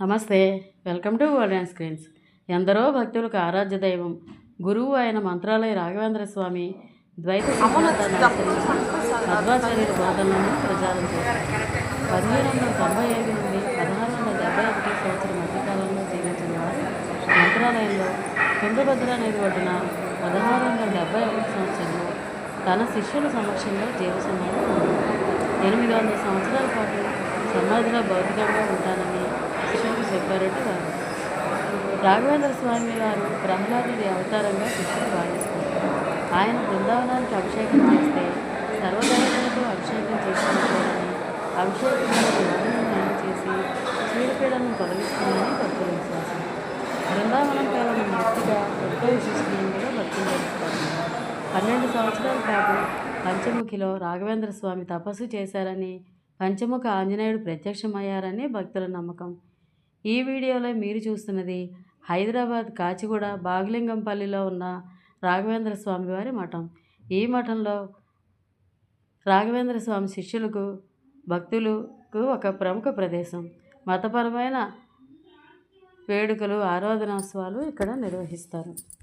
నమస్తే welcome to world and screens. ఎందరో భక్తులకు ఆరాధ్య దైవం గురువు అయిన మంత్రాలయ రాఘవేంద్ర స్వామి ద్వైత సిద్ధాంతాన్ని మధ్వాచార్యుల బోధనలను ప్రచారం చేశారు పదిహేను వందల తొంభై ఐదు నుండి పదహారు వందల డెబ్బై ఒకటి సంవత్సరం మధ్యకాలంలో జీవించిన వారు మంత్రాలయంలో తుంగభద్ర నది ఒడ్డున పదహారు వందల డెబ్బై ఒకటి సంవత్సరంలో తన శిష్యుల సమక్షంలో జీవ సమాధి ఎనిమిది వందల సంవత్సరాల పాటు సమాధిలో భౌతికంగా ఉంటానని శిష్యులకు వారు. రాఘవేంద్ర స్వామి వారు ప్రహ్లాదుడి అవతారంగా కృష్ణుడు భావిస్తారు ఆయన బృందావనానికి అభిషేకం చేస్తే సర్వదేవతలతో అభిషేకం చేసుకుంటారని అభిషేకం చేసి చీడపీడలను తొలగిస్తుందని భక్తుల విశ్వాసం. బృందావనం కేవలం వ్యక్తిగా ఎంతో విశిష్టంగా భక్తులు తెలుస్తారు. పన్నెండు సంవత్సరాల పాటు పంచముఖిలో రాఘవేంద్ర స్వామి తపస్సు చేశారని పంచముఖ ఆంజనేయుడు ప్రత్యక్షమయ్యారని భక్తుల నమ్మకం. ఈ వీడియోలో మీరు చూస్తున్నది హైదరాబాద్ కాచిగూడ బాగలింగంపల్లిలో ఉన్న రాఘవేంద్ర స్వామివారి మఠం. ఈ మఠంలో రాఘవేంద్ర స్వామి శిష్యులకు భక్తులకు ఒక ప్రముఖ ప్రదేశం. మతపరమైన వేడుకలు ఆరాధనోత్సవాలు ఇక్కడ నిర్వహిస్తారు.